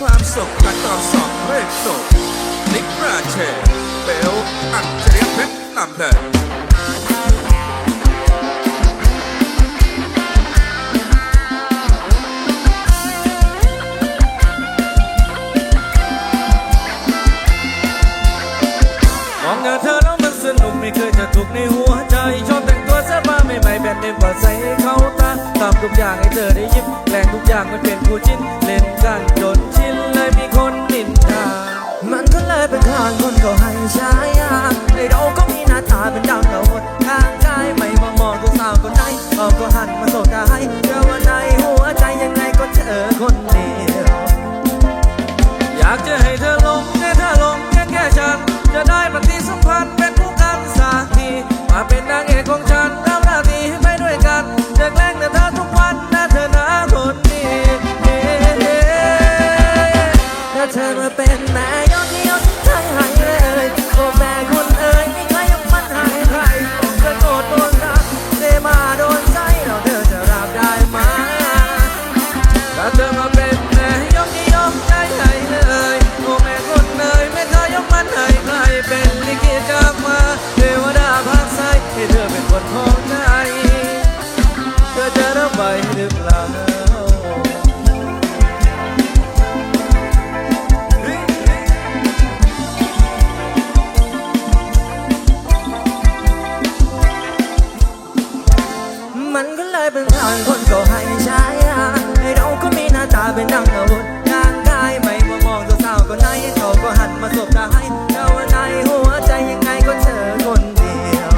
ความสุขและต่อสองเรศโซนิกราเชเบลอัจฉริยเพชรนำเดินมองหน้าเธอแล้วมันสนุกไม่เคยจะถูกในหัวใจ ชอบแต่งตัวเสื้อผ้าใหม่ๆแบบเต็มกว่าใส่ให้เข้า ทุกอย่างให้เธอได้ยิ้มแกล้งทุกอย่างมันเป็นคู่จิ้น เล่นกันจนชินเลยมีคนนินทามันก็เลยเป็นทางคนก็ให้ฉายาไอเราก็มีหน้าตาเป็นดังเราหดทางกายไม่มามองก็สาวคนไหนเอาก็หันมาสบตาให้เจอ เธอมาเป็นแม่ยกที่ยกใจให้เลยโอ้แม่คนเอ๋ยไม่เคยยกมันให้ใครจะโกรธโดนรักเดมาโดนใจเราเธอจะรับได้ไหมถ้าเธอมาเป็นแม่ยกที่ยกใจให้เลยโอ้แม่คนเอ๋ยไม่เคยยกมันให้ใครเป็นลิขิตจากม เลยเป็นทางคนก็ให้ใช้ให้เราก็มีหน้าตาเป็นดังอาวุธทางกายไม่มามองสาวคนไหนเขาก็หันมาสบตาให้แต่ว่าในหัวใจยังไงก็เจอคนเดียว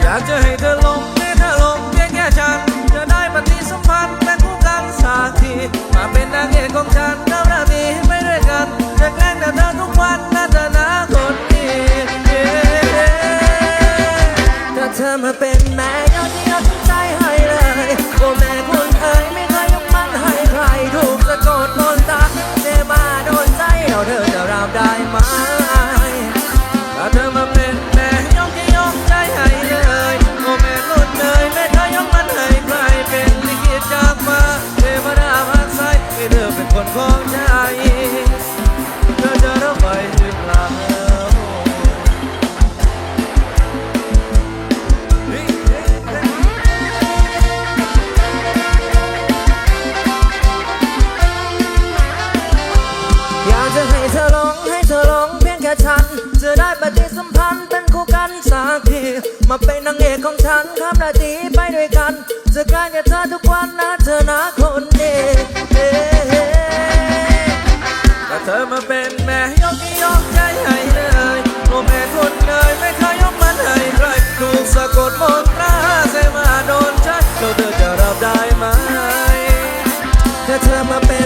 อยากจะให้เธอลงให้เธอลงเพียงแค่ฉันจะได้ปฏิสัมพันธ์เป็นคู่กันสักทีมาเป็นนางเอกของฉันทำหน้าที่ไปด้วยกันจะแกล้งแต่เธอทุกวันนะเธอนะคนดีถ้าเธอมาเป็น ของใจเธอจะรับไหวหรือเปล่าอยากจะให้เธอลองให้เธอลองเพียงแค่ฉัน จะได้ปฏิสัมพันธ์เป็นคู่กันสักทีมาเป็นนางเอกของฉันทำหน้าที่ไปด้วยกัน จะกลารกับเธอทุกวันนะเธอนะคนเดี มาเป็นแม่ยกยกใจให้เลยโมแม่คนเงยไม่เคยยกมันให้ใครถูกสะกดมนตราใสมาโดนใจเราเธอจะรับได้ไหมถ้าเธอมาเป็น